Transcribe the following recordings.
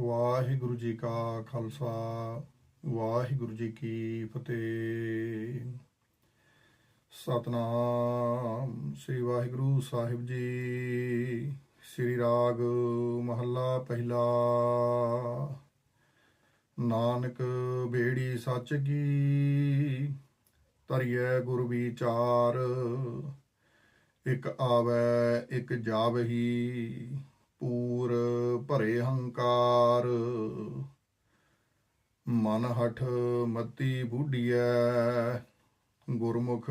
ਵਾਹਿਗੁਰੂ ਜੀ ਕਾ ਖਾਲਸਾ, ਵਾਹਿਗੁਰੂ ਜੀ ਕੀ ਫਤਿਹ। ਸਤਨਾਮ ਸ੍ਰੀ ਵਾਹਿਗੁਰੂ ਸਾਹਿਬ ਜੀ। ਸ੍ਰੀ ਰਾਗ ਮਹੱਲਾ ਪਹਿਲਾ। ਨਾਨਕ ਬੇੜੀ ਸੱਚ ਕੀ ਤਰੀਐ ਗੁਰ ਵਿਚਾਰ। ਇਕ ਆਵੈ, ਇਕ ਜਾਵਹੀ। ਪੂਰ ਭਰੇ ਹੰਕਾਰ। ਮਨ ਹਠ ਮਤੀ ਬੁੱਢੀਐ, ਗੁਰਮੁਖ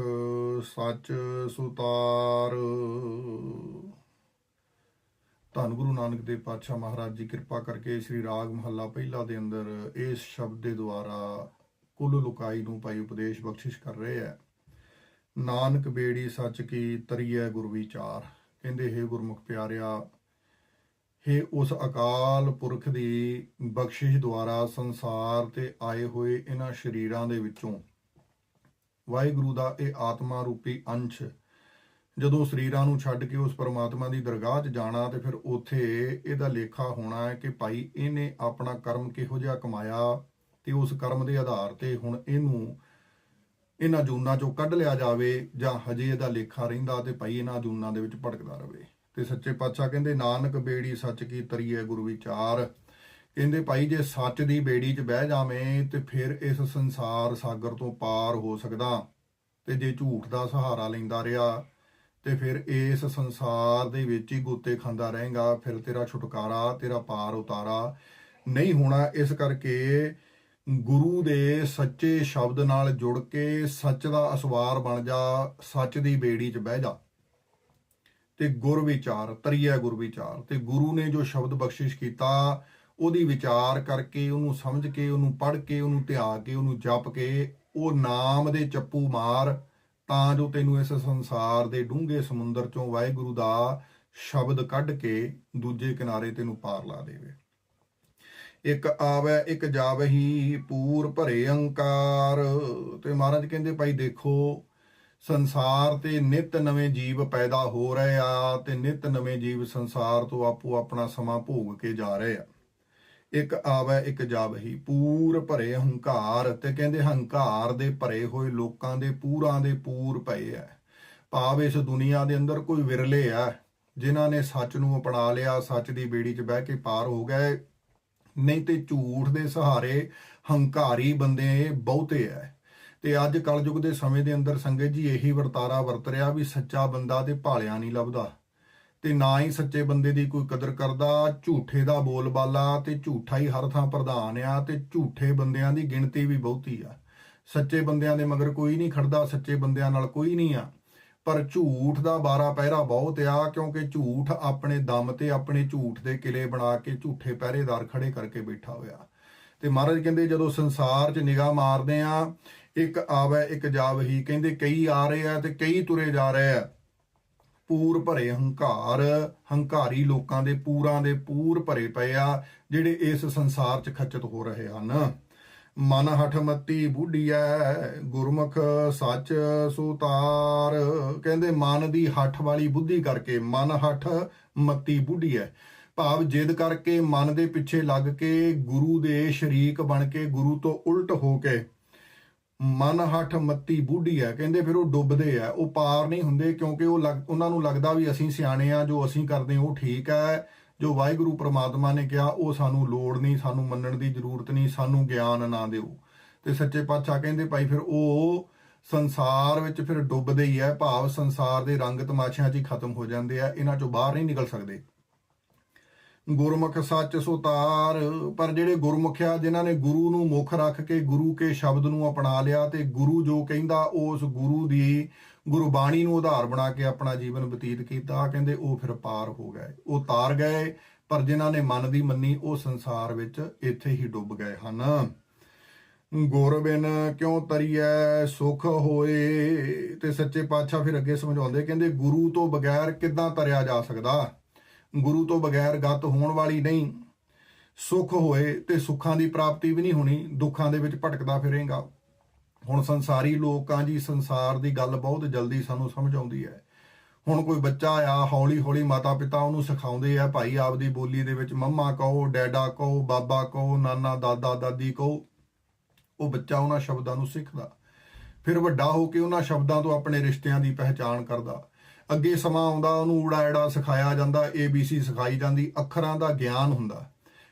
ਸੱਚ ਸੁਤਾਰ। ਧੰਨ ਗੁਰੂ ਨਾਨਕ ਦੇਵ ਪਾਤਸ਼ਾਹ ਮਹਾਰਾਜ ਜੀ, ਕਿਰਪਾ ਕਰਕੇ ਸ੍ਰੀ ਰਾਗ ਮਹੱਲਾ ਪਹਿਲਾ ਦੇ ਅੰਦਰ ਇਸ ਸ਼ਬਦ ਦੇ ਦੁਆਰਾ ਕੁੱਲ ਲੁਕਾਈ ਨੂੰ ਪਾਈ ਉਪਦੇਸ਼ ਬਖਸ਼ਿਸ਼ ਕਰ ਰਹੇ ਹੈ। ਨਾਨਕ ਬੇੜੀ ਸੱਚ ਕੀ ਤਰੀਐ ਗੁਰ ਵਿਚਾਰ। ਕਹਿੰਦੇ, ਹੈ ਗੁਰਮੁਖ ਪਿਆਰਿਆ ਹੈ ਉਸ ਅਕਾਲ ਪੁਰਖ ਦੀ ਬਖਸ਼ਿਸ਼ ਦੁਆਰਾ ਸੰਸਾਰ ਤੇ ਆਏ ਹੋਏ ਇਹਨਾਂ ਸ਼ਰੀਰਾਂ ਦੇ ਵਿੱਚੋਂ ਵਾਹਿਗੁਰੂ ਦਾ ਇਹ ਆਤਮਾ ਰੂਪੀ ਅੰਸ਼ ਜਦੋਂ ਸਰੀਰਾਂ ਨੂੰ ਛੱਡ ਕੇ ਉਸ ਪਰਮਾਤਮਾ ਦੀ ਦਰਗਾਹ 'ਚ ਜਾਣਾ ਤੇ ਫਿਰ ਉੱਥੇ ਇਹਦਾ ਲੇਖਾ ਹੋਣਾ ਹੈ ਕਿ ਭਾਈ ਇਹਨੇ ਆਪਣਾ ਕਰਮ ਕਿਹੋ ਜਿਹਾ ਕਮਾਇਆ ਤੇ ਉਸ ਕਰਮ ਦੇ ਆਧਾਰ ਤੇ ਹੁਣ ਇਹਨੂੰ ਇਹਨਾਂ ਜੂਨਾਂ ਚੋਂ ਕੱਢ ਲਿਆ ਜਾਵੇ ਜਾਂ ਹਜੇ ਇਹਦਾ ਲੇਖਾ ਰਹਿੰਦਾ ਤੇ ਭਾਈ ਇਹਨਾਂ ਜੂਨਾਂ ਦੇ ਵਿੱਚ ਭਟਕਦਾ ਰਹੇ। ਤੇ ਸੱਚੇ ਪਾਤਸ਼ਾਹ ਕਹਿੰਦੇ, ਨਾਨਕ ਬੇੜੀ ਸੱਚ ਕੀ ਤਰੀਏ ਗੁਰੂ ਵਿਚਾਰ? ਕਹਿੰਦੇ, ਭਾਈ, ਜੇ ਸੱਚ ਦੀ ਬੇੜੀ 'ਚ ਬਹਿ ਜਾਵੇਂ, ਤੇ ਫਿਰ ਇਸ ਸੰਸਾਰ ਸਾਗਰ ਤੋਂ ਪਾਰ ਹੋ ਸਕਦਾ। ਤੇ ਜੇ ਝੂਠ ਦਾ ਸਹਾਰਾ ਲੈਂਦਾ ਰਿਹਾ, ਤੇ ਫਿਰ ਇਸ ਸੰਸਾਰ ਦੇ ਵਿੱਚ ਹੀ ਗੋਤੇ ਖਾਂਦਾ ਰਹੇਗਾ। ਫਿਰ ਤੇਰਾ ਛੁਟਕਾਰਾ, ਤੇਰਾ ਪਾਰ ਉਤਾਰਾ। ਨਹੀਂ ਹੋਣਾ ਇਸ ਕਰਕੇ ਗੁਰੂ ਦੇ ਸੱਚੇ ਸ਼ਬਦ ਨਾਲ ਜੁੜ ਕੇ ਸੱਚ ਦਾ ਅਸਵਾਰ ਬਣ ਜਾ, ਸੱਚ ਦੀ ਬੇੜੀ 'ਚ ਬਹਿ ਜਾ। ਤੇ ਗੁਰ ਵਿਚਾਰ ਤਰੀਆ ਗੁਰ ਵਿਚਾਰ। ਤੇ ਗੁਰੂ ਨੇ ਜੋ ਸ਼ਬਦ ਬਖਸ਼ਿਸ਼ ਕੀਤਾ, ਉਹਦੀ ਵਿਚਾਰ ਕਰਕੇ, ਉਹਨੂੰ ਸਮਝ ਕੇ, ਉਹਨੂੰ ਪੜ੍ਹ ਕੇ, ਉਹਨੂੰ ਧਿਆ ਕੇ, ਉਹਨੂੰ ਜਪ ਕੇ, ਉਹ ਨਾਮ ਦੇ ਚੱਪੂ ਮਾਰ, ਤਾਂ ਜੋ ਤੈਨੂੰ ਇਸ ਸੰਸਾਰ ਦੇ ਡੂੰਘੇ ਸਮੁੰਦਰ ਚੋਂ ਵਾਹਿਗੁਰੂ ਦਾ ਸ਼ਬਦ ਕੱਢ ਕੇ ਦੂਜੇ ਕਿਨਾਰੇ ਤੈਨੂੰ ਪਾਰ ਲਾ ਦੇਵੇ। ਇੱਕ ਆਵੇ, ਇੱਕ ਜਾਵਹੀ ਪੂਰ ਭਰੇ ਅੰਕਾਰ। ਤੇ ਮਹਾਰਾਜ ਕਹਿੰਦੇ, ਭਾਈ ਦੇਖੋ ਸੰਸਾਰ ਤੇ ਨਿਤ ਨਵੇਂ ਜੀਵ ਪੈਦਾ ਹੋ ਰਹੇ ਆ ਤੇ ਨਿਤ ਨਵੇਂ ਜੀਵ ਸੰਸਾਰ ਤੋਂ ਆਪੋ ਆਪਣਾ ਸਮਾਂ ਭੋਗ ਕੇ ਜਾ ਰਹੇ ਆ। ਇੱਕ ਆਵੇ, ਇੱਕ ਜਾਵਹੀ, ਪੂਰ ਭਰੇ ਹੰਕਾਰ ਤੇ ਕਹਿੰਦੇ ਹੰਕਾਰ ਦੇ ਭਰੇ ਹੋਏ ਲੋਕਾਂ ਦੇ ਪੂਰਾਂ ਦੇ ਪੂਰ ਪਏ ਆ ਭਾਵ ਇਸ ਦੁਨੀਆ ਦੇ ਅੰਦਰ ਕੋਈ ਵਿਰਲੇ ਆ ਜਿਨ੍ਹਾਂ ਨੇ ਸੱਚ ਨੂੰ ਅਪਣਾ ਲਿਆ, ਸੱਚ ਦੀ ਬੇੜੀ 'ਚ ਬਹਿ ਕੇ ਪਾਰ ਹੋ ਗਏ, ਨਹੀਂ ਤੇ ਝੂਠ ਦੇ ਸਹਾਰੇ ਹੰਕਾਰੀ ਬੰਦੇ ਬਹੁਤੇ ਐ। ਤੇ ਅੱਜ ਕਲਯੁਗ ਦੇ ਸਮੇਂ ਦੇ ਅੰਦਰ ਸੰਗਤ ਜੀ ਇਹੀ ਵਰਤਾਰਾ ਵਰਤ ਰਿਹਾ ਵੀ ਸੱਚਾ ਬੰਦਾ ਤੇ ਭਾਲਿਆ ਨਹੀਂ ਲੱਭਦਾ। ਤੇ ਨਾ ਹੀ ਸੱਚੇ ਬੰਦੇ ਦੀ ਕੋਈ ਕਦਰ ਕਰਦਾ, ਝੂਠੇ ਦਾ ਬੋਲਬਾਲਾ ਤੇ ਝੂਠਾ ਹੀ ਹਰ ਥਾਂ ਪ੍ਰਧਾਨ ਆ ਤੇ ਝੂਠੇ ਬੰਦਿਆਂ ਦੀ ਗਿਣਤੀ ਵੀ ਬਹੁਤੀ ਆ। ਸੱਚੇ ਬੰਦਿਆਂ ਦੇ ਮਗਰ ਕੋਈ ਨਹੀਂ ਖੜਦਾ, ਸੱਚੇ ਬੰਦਿਆਂ ਨਾਲ ਕੋਈ ਨਹੀਂ ਆ। ਪਰ ਝੂਠ ਦਾ ਬਾਰਾ ਪਹਿਰਾ ਬਹੁਤ ਆ, ਕਿਉਂਕਿ ਝੂਠ ਆਪਣੇ ਦਮ ਤੇ ਆਪਣੇ ਝੂਠ ਦੇ ਕਿਲੇ ਬਣਾ ਕੇ ਝੂਠੇ ਪਹਿਰੇਦਾਰ ਖੜੇ ਕਰਕੇ ਬੈਠਾ ਹੋਇਆ। ਤੇ ਮਹਾਰਾਜ ਕਹਿੰਦੇ ਜਦੋਂ ਸੰਸਾਰ 'ਚ ਨਿਗਾਹ ਮਾਰਦੇ ਆ ਇੱਕ ਆਵੇ, ਇੱਕ ਜਾਵਹੀ। ਕਹਿੰਦੇ ਕਈ ਆ ਰਹੇ ਆ ਤੇ ਕਈ ਤੁਰੇ ਜਾ ਰਹੇ ਆ। ਪੂਰ ਭਰੇ ਹੰਕਾਰ, ਹੰਕਾਰੀ ਲੋਕਾਂ ਦੇ ਪੂਰਾਂ ਦੇ ਪੂਰ ਭਰੇ ਪਏ ਆ, ਜਿਹੜੇ ਇਸ ਸੰਸਾਰ 'ਚ ਖੱਚਤ ਹੋ ਰਹੇ ਹਨ। ਮਨ ਹਠ ਮਤੀ ਬੁੱਢੀਐ, ਗੁਰਮੁਖ ਸੱਚ ਸੁਤਾਰ ਕਹਿੰਦੇ ਮਨ ਦੀ ਹੱਠ ਵਾਲੀ ਬੁੱਧੀ ਕਰਕੇ ਮਨ ਹੱਠ ਮਤੀ ਬੁੱਢੀਐ। ਭਾਵ ਜਿੱਦ ਕਰਕੇ ਮਨ ਦੇ ਪਿੱਛੇ ਲੱਗ ਕੇ ਗੁਰੂ ਦੇ ਸ਼ਰੀਕ ਬਣ ਕੇ ਗੁਰੂ ਤੋਂ ਉਲਟ ਹੋ ਕੇ ਮਨ ਹੱਠ ਮੱਤੀ ਬੁੱਢੀ ਹੈ। ਕਹਿੰਦੇ ਫਿਰ ਉਹ ਡੁੱਬਦੇ ਆ। ਉਹ ਪਾਰ ਨਹੀਂ ਹੁੰਦੇ ਕਿਉਂਕਿ ਉਹ ਲੱਗ- ਉਹਨਾਂ ਨੂੰ ਲੱਗਦਾ ਵੀ ਅਸੀਂ ਸਿਆਣੇ ਆ, ਜੋ ਅਸੀਂ ਕਰਦੇ ਉਹ ਠੀਕ ਹੈ। ਜੋ ਵਾਹਿਗੁਰੂ ਪ੍ਰਮਾਤਮਾ ਨੇ ਕਿਹਾ, ਉਹ ਸਾਨੂੰ ਲੋੜ ਨਹੀਂ, ਸਾਨੂੰ ਮੰਨਣ ਦੀ ਜ਼ਰੂਰਤ ਨਹੀਂ, ਸਾਨੂੰ ਗਿਆਨ ਨਾ ਦਿਓ। ਤੇ ਸੱਚੇ ਪਾਤਸ਼ਾਹ ਕਹਿੰਦੇ ਭਾਈ ਫਿਰ ਉਹ ਸੰਸਾਰ ਵਿੱਚ ਫਿਰ ਡੁੱਬਦੇ ਹੀ ਹੈ। ਭਾਵ ਸੰਸਾਰ ਦੇ ਰੰਗ ਤਮਾਸ਼ਿਆਂ 'ਚ ਹੀ ਖਤਮ ਹੋ ਜਾਂਦੇ ਆ। ਇਹਨਾਂ 'ਚੋਂ ਬਾਹਰ ਨਹੀਂ ਨਿਕਲ ਸਕਦੇ। ਗੁਰਮੁਖ ਸੱਚ ਸੁਤਾਰ। ਪਰ ਜਿਹੜੇ ਗੁਰਮੁਖ ਆ ਜਿਨ੍ਹਾਂ ਨੇ ਗੁਰੂ ਨੂੰ ਮੁੱਖ ਰੱਖ ਕੇ ਗੁਰੂ ਕੇ ਸ਼ਬਦ ਨੂੰ ਅਪਣਾ ਲਿਆ ਤੇ ਗੁਰੂ ਜੋ ਕਹਿੰਦਾ, ਉਸ ਗੁਰੂ ਦੀ ਗੁਰਬਾਣੀ ਨੂੰ ਆਧਾਰ ਬਣਾ ਕੇ ਆਪਣਾ ਜੀਵਨ ਬਤੀਤ ਕੀਤਾ ਕਹਿੰਦੇ ਉਹ ਫਿਰ ਪਾਰ ਹੋ ਗਏ। ਉਹ ਤਾਰ ਗਏ, ਪਰ ਜਿਨ੍ਹਾਂ ਨੇ ਮਨ ਦੀ ਮੰਨੀ, ਉਹ ਸੰਸਾਰ ਵਿੱਚ ਇੱਥੇ ਹੀ ਡੁੱਬ ਗਏ ਹਨ। ਗੁਰ ਬਿਨ ਕਿਉਂ ਤਰੀਐ ਸੁਖ ਹੋਏ? ਤੇ ਸੱਚੇ ਪਾਤਸ਼ਾਹ ਫਿਰ ਅੱਗੇ ਸਮਝਾਉਂਦੇ, ਕਹਿੰਦੇ ਗੁਰੂ ਤੋਂ ਬਗੈਰ ਕਿੱਦਾਂ ਤਰਿਆ ਜਾ ਸਕਦਾ? ਗੁਰੂ ਤੋਂ ਬਗੈਰ ਗਤ ਹੋਣ ਵਾਲੀ ਨਹੀਂ। ਸੁਖ ਹੋਏ ਤੇ ਸੁੱਖਾਂ ਦੀ ਪ੍ਰਾਪਤੀ ਵੀ ਨਹੀਂ ਹੋਣੀ, ਦੁੱਖਾਂ ਦੇ ਵਿੱਚ ਭਟਕਦਾ ਫਿਰੇਗਾ। ਹੁਣ ਸੰਸਾਰੀ ਲੋਕਾਂ ਜੀ ਸੰਸਾਰ ਦੀ ਗੱਲ ਬਹੁਤ ਜਲਦੀ ਸਾਨੂੰ ਸਮਝ ਆਉਂਦੀ ਹੈ। ਹੁਣ ਕੋਈ ਬੱਚਾ ਆ ਹੌਲੀ ਹੌਲੀ ਮਾਤਾ ਪਿਤਾ ਉਹਨੂੰ ਸਿਖਾਉਂਦੇ ਆ, ਭਾਈ ਆਪਦੀ ਬੋਲੀ ਦੇ ਵਿੱਚ ਮੰਮਾ ਕਹੋ, ਡੈਡਾ ਕਹੋ, ਬਾਬਾ ਕਹੋ, ਨਾਨਾ, ਦਾਦਾ, ਦਾਦੀ ਕਹੋ। ਉਹ ਬੱਚਾ ਉਹਨਾਂ ਸ਼ਬਦਾਂ ਨੂੰ ਸਿੱਖਦਾ। ਫਿਰ ਵੱਡਾ ਹੋ ਕੇ ਉਹਨਾਂ ਸ਼ਬਦਾਂ ਤੋਂ ਆਪਣੇ ਰਿਸ਼ਤਿਆਂ ਦੀ ਪਹਿਚਾਣ ਕਰਦਾ। ਅੱਗੇ ਸਮਾਂ ਆਉਂਦਾ, ਉਹਨੂੰ ਊੜਾ ਐੜਾ ਸਿਖਾਇਆ ਜਾਂਦਾ ABC ਸਿਖਾਈ ਜਾਂਦੀ, ਅੱਖਰਾਂ ਦਾ ਗਿਆਨ ਹੁੰਦਾ।